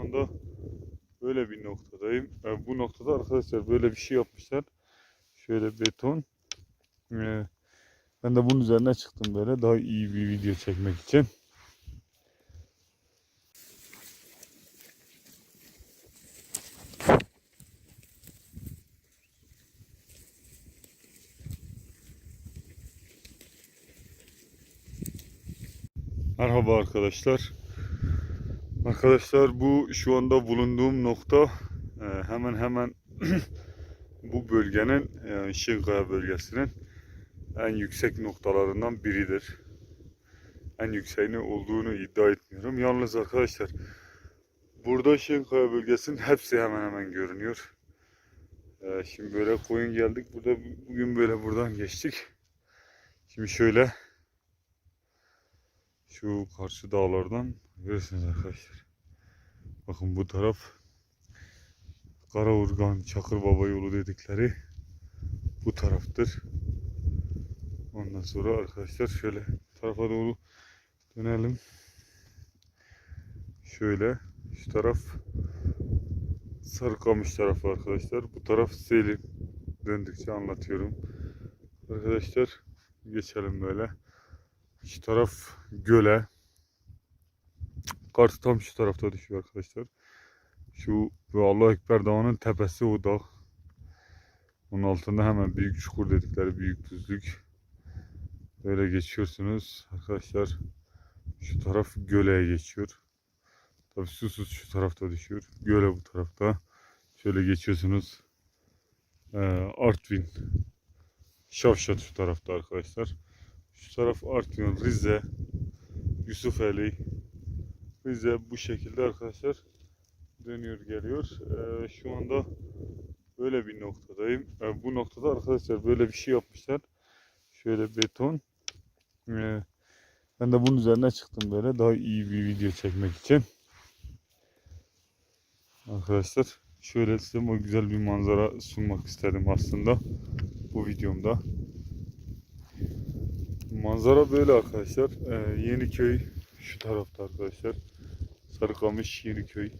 anda böyle bir noktadayım. E, bu noktada arkadaşlar böyle bir şey yapmışlar. Şöyle beton. E, ben de bunun üzerine çıktım böyle daha iyi bir video çekmek için. Merhaba arkadaşlar. Arkadaşlar bu şu anda bulunduğum nokta e, hemen hemen bu bölgenin yani Şinkaya bölgesinin en yüksek noktalarından biridir. En yükseğini olduğunu iddia etmiyorum. Yalnız arkadaşlar burada Şinkaya bölgesinin hepsi hemen hemen görünüyor. E, Şimdi böyle koyun geldik. Burada bugün böyle buradan geçtik. Şimdi şöyle şu karşı dağlardan görüyorsunuz arkadaşlar. Bakın bu taraf Karaurgan Çakır Baba yolu dedikleri bu taraftır. Ondan sonra arkadaşlar şöyle tarafa doğru dönelim. Şöyle şu taraf Sarıkamış tarafı arkadaşlar. Bu taraf Selim. Döndükçe anlatıyorum. Arkadaşlar geçelim böyle. Şu taraf göle. Kars tam şu tarafta düşüyor arkadaşlar. Şu ve Allah Ekber Dağı'nın tepesi o dağ. Onun altında hemen büyük çukur dedikleri büyük düzlük. Böyle geçiyorsunuz arkadaşlar. Şu taraf göle geçiyor. Tabii susuz şu tarafta düşüyor. Göle bu tarafta. Şöyle geçiyorsunuz. Ee, Artvin. Şavşat şu tarafta arkadaşlar. Şu taraf Artvin, Rize, Yusufeli, Rize bu şekilde arkadaşlar dönüyor geliyor. Ee, şu anda böyle bir noktadayım. Ee, bu noktada arkadaşlar böyle bir şey yapmışlar. Şöyle beton. Ee, ben de bunun üzerine çıktım böyle daha iyi bir video çekmek için. Arkadaşlar şöyle size o güzel bir manzara sunmak istedim aslında bu videomda. Manzara böyle arkadaşlar. Ee, Yeniköy şu tarafta arkadaşlar. Sarıkamış Yeniköy.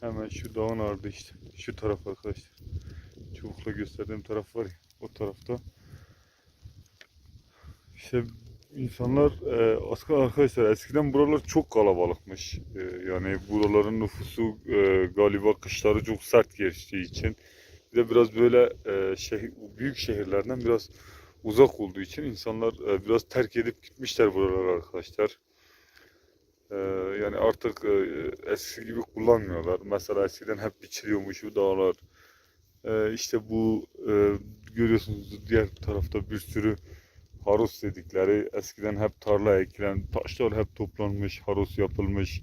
Hemen şu dağın ardı işte. Şu taraf arkadaşlar. Çubukla gösterdiğim taraf var ya. O tarafta. İşte insanlar e, aslında arkadaşlar eskiden buralar çok kalabalıkmış. E, yani buraların nüfusu e, galiba kışları çok sert geçtiği için. Bir de biraz böyle e, şehir, büyük şehirlerden biraz uzak olduğu için insanlar e, biraz terk edip gitmişler buraları arkadaşlar. E, yani artık e, eski gibi kullanmıyorlar. Mesela eskiden hep biçiliyormuş bu dağlar. E, işte bu e, görüyorsunuz diğer tarafta bir sürü harus dedikleri eskiden hep tarla ekilen taşlar hep toplanmış harus yapılmış.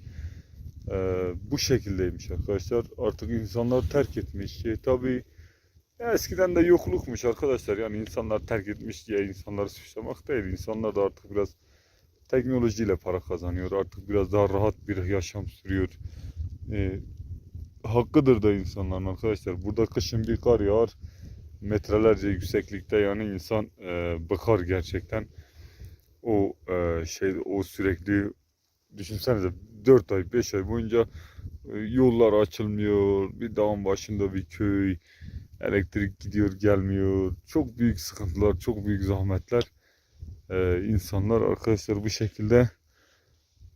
E, bu şekildeymiş arkadaşlar. Artık insanlar terk etmiş. E, tabii ya eskiden de yoklukmuş arkadaşlar. Yani insanlar terk etmiş diye insanları suçlamak değil. İnsanlar da artık biraz teknolojiyle para kazanıyor. Artık biraz daha rahat bir yaşam sürüyor. Ee, hakkıdır da insanların arkadaşlar. Burada kışın bir kar yağar. Metrelerce yükseklikte yani insan e, bakar gerçekten. O e, şey o sürekli düşünsenize 4 ay 5 ay boyunca e, yollar açılmıyor. Bir dağın başında bir köy Elektrik gidiyor gelmiyor. Çok büyük sıkıntılar, çok büyük zahmetler. Ee, insanlar arkadaşlar bu şekilde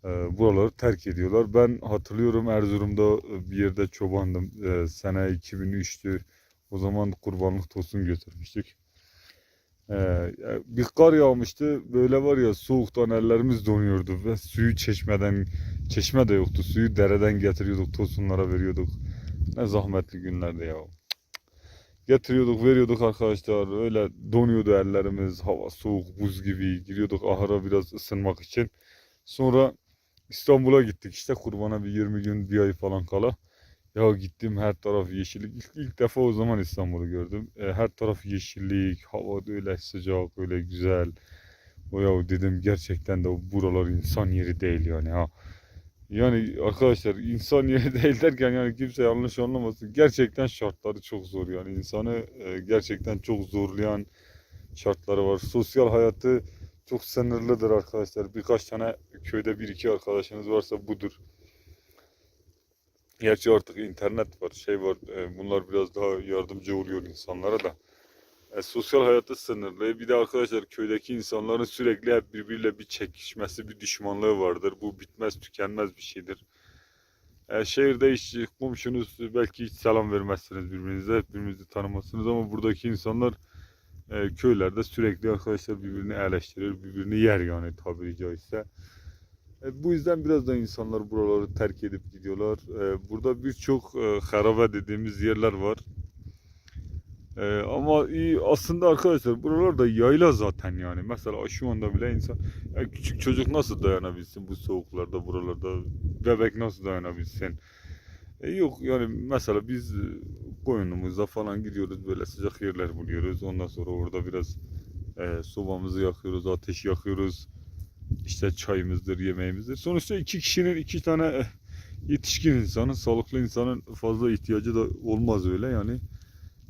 e, buraları terk ediyorlar. Ben hatırlıyorum Erzurum'da bir yerde çobandım. E, sene 2003'tü. O zaman kurbanlık tosun götürmüştük. Ee, bir kar yağmıştı. Böyle var ya soğuktan ellerimiz donuyordu ve suyu çeşmeden çeşme de yoktu. Suyu dereden getiriyorduk, tosunlara veriyorduk. Ne zahmetli günlerdi ya. Getiriyorduk, veriyorduk arkadaşlar. Öyle donuyordu ellerimiz. Hava soğuk, buz gibi. Giriyorduk ahıra biraz ısınmak için. Sonra İstanbul'a gittik işte kurbana bir 20 gün, bir ay falan kala. Ya gittim her taraf yeşillik. İlk, ilk defa o zaman İstanbul'u gördüm. E, her taraf yeşillik, hava da öyle sıcak, öyle güzel. O ya dedim gerçekten de buralar insan yeri değil yani ha. Yani arkadaşlar insan yeri değil derken yani kimse yanlış anlamasın. Gerçekten şartları çok zor yani insanı e, gerçekten çok zorlayan şartları var. Sosyal hayatı çok sınırlıdır arkadaşlar. Birkaç tane köyde bir iki arkadaşınız varsa budur. Gerçi artık internet var, şey var. e, Bunlar biraz daha yardımcı oluyor insanlara da. E, sosyal hayatı sınırlı. Bir de arkadaşlar köydeki insanların sürekli hep birbiriyle bir çekişmesi, bir düşmanlığı vardır. Bu bitmez, tükenmez bir şeydir. E, şehirde hiç komşunuz belki hiç selam vermezsiniz birbirinize, birbirinizi tanımazsınız ama buradaki insanlar e, köylerde sürekli arkadaşlar birbirini eleştirir, birbirini yer yani tabiri caizse. E, bu yüzden biraz da insanlar buraları terk edip gidiyorlar. E, burada birçok e, harabe dediğimiz yerler var. E, ama aslında arkadaşlar buralar da yayla zaten yani. Mesela şu anda bile insan ya küçük çocuk nasıl dayanabilsin bu soğuklarda buralarda? Bebek nasıl dayanabilsin? E, yok yani mesela biz koyunumuzda falan gidiyoruz böyle sıcak yerler buluyoruz. Ondan sonra orada biraz e, sobamızı yakıyoruz, ateş yakıyoruz. İşte çayımızdır, yemeğimizdir. Sonuçta iki kişinin iki tane eh, yetişkin insanın, sağlıklı insanın fazla ihtiyacı da olmaz öyle yani.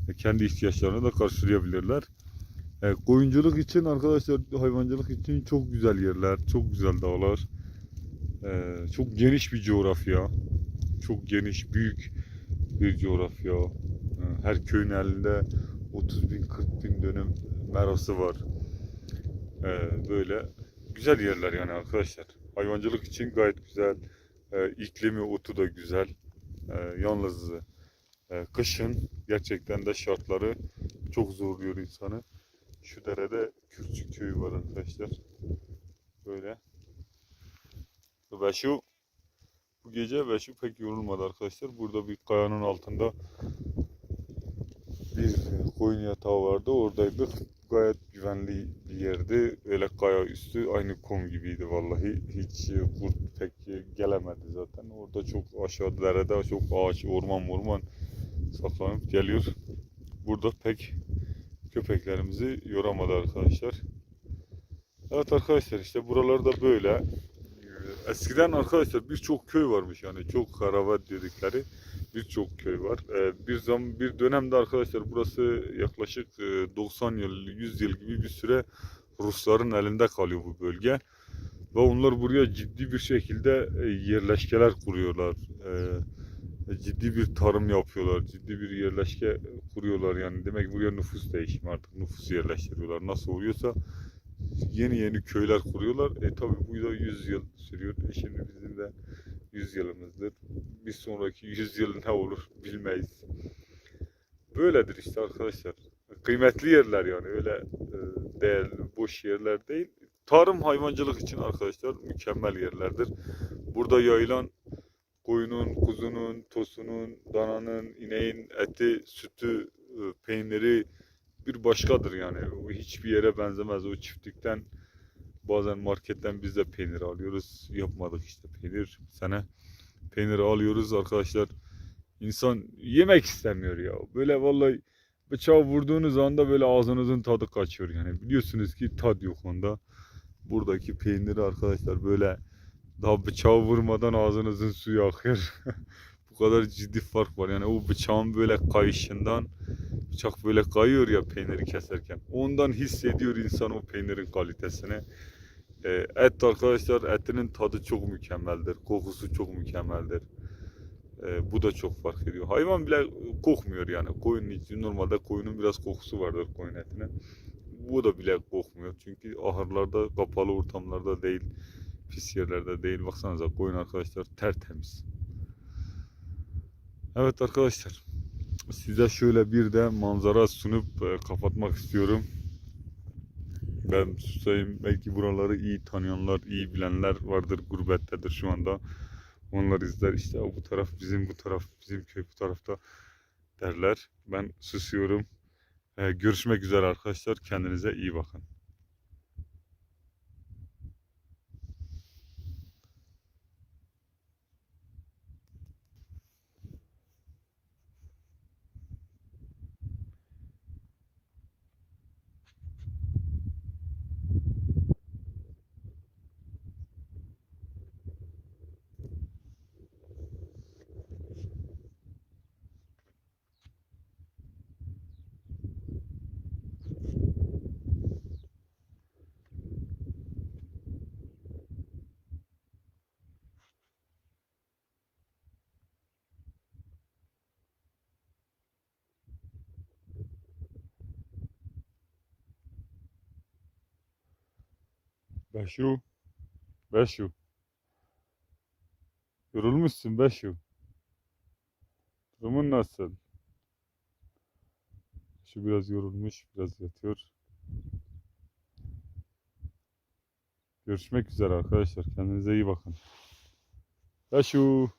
E, Kendi ihtiyaçlarını da karşılayabilirler. E, koyunculuk için arkadaşlar hayvancılık için çok güzel yerler, çok güzel dağlar. E, çok geniş bir coğrafya. Çok geniş, büyük bir coğrafya. E, Her köyün elinde 30 bin, 40 bin dönüm merası var. E, Böyle güzel yerler yani arkadaşlar. Hayvancılık için gayet güzel. E, iklimi, otu da güzel. E, yalnız e, kışın gerçekten de şartları çok zorluyor insanı. Şu derede Kürçük köyü var arkadaşlar. Böyle. Ve şu bu gece ve şu pek yorulmadı arkadaşlar. Burada bir kayanın altında bir koyun yatağı vardı. Oradaydık. Gayet güvenli bir yerdi. Öyle kaya üstü aynı kum gibiydi vallahi. Hiç kurt pek gelemedi zaten. Orada çok aşağı derede çok ağaç, orman orman saklanıp geliyor. Burada pek köpeklerimizi yoramadı arkadaşlar. Evet arkadaşlar işte buralarda böyle. Ee, Eskiden arkadaşlar birçok köy varmış yani çok haravat dedikleri birçok köy var. Ee, Bir zaman bir dönemde arkadaşlar burası yaklaşık e, 90 yıl 100 yıl gibi bir süre Rusların elinde kalıyor bu bölge. Ve onlar buraya ciddi bir şekilde e, yerleşkeler kuruyorlar. Ee, ciddi bir tarım yapıyorlar. Ciddi bir yerleşke kuruyorlar yani. Demek buraya nüfus değişimi artık nüfus yerleştiriyorlar. Nasıl oluyorsa yeni yeni köyler kuruyorlar. E tabi bu da 100 yıl sürüyor. E şimdi bizim de 100 yılımızdır. Bir sonraki 100 yıl ne olur bilmeyiz. Böyledir işte arkadaşlar. Kıymetli yerler yani öyle e, değerli boş yerler değil. Tarım hayvancılık için arkadaşlar mükemmel yerlerdir. Burada yayılan koyunun, kuzunun, tosunun, dananın, ineğin eti, sütü, e, peyniri bir başkadır yani. O hiçbir yere benzemez. O çiftlikten bazen marketten biz de peynir alıyoruz. Yapmadık işte peynir. Sene peynir alıyoruz arkadaşlar. İnsan yemek istemiyor ya. Böyle vallahi bıçağı vurduğunuz anda böyle ağzınızın tadı kaçıyor yani. Biliyorsunuz ki tad yok onda. Buradaki peyniri arkadaşlar böyle daha bıçağı vurmadan ağzınızın suyu akıyor. Bu kadar ciddi fark var. Yani o bıçağın böyle kayışından bıçak böyle kayıyor ya peyniri keserken. Ondan hissediyor insan o peynirin kalitesini. Ee, et arkadaşlar etinin tadı çok mükemmeldir. Kokusu çok mükemmeldir. Ee, bu da çok fark ediyor. Hayvan bile kokmuyor yani. Koyun için normalde koyunun biraz kokusu vardır koyun etine. Bu da bile kokmuyor. Çünkü ahırlarda, kapalı ortamlarda değil, pis yerlerde değil. Baksanıza koyun arkadaşlar tertemiz. Evet arkadaşlar. Size şöyle bir de manzara sunup e, kapatmak istiyorum. Ben susayım. Belki buraları iyi tanıyanlar, iyi bilenler vardır. Gurbettedir şu anda. Onlar izler. İşte bu taraf bizim, bu taraf bizim köy, bu tarafta derler. Ben susuyorum. E, görüşmek üzere arkadaşlar. Kendinize iyi bakın. Beşu. Beşu. Yorulmuşsun Beşu. Durumun nasıl? Şu biraz yorulmuş, biraz yatıyor. Görüşmek üzere arkadaşlar. Kendinize iyi bakın. Beşu.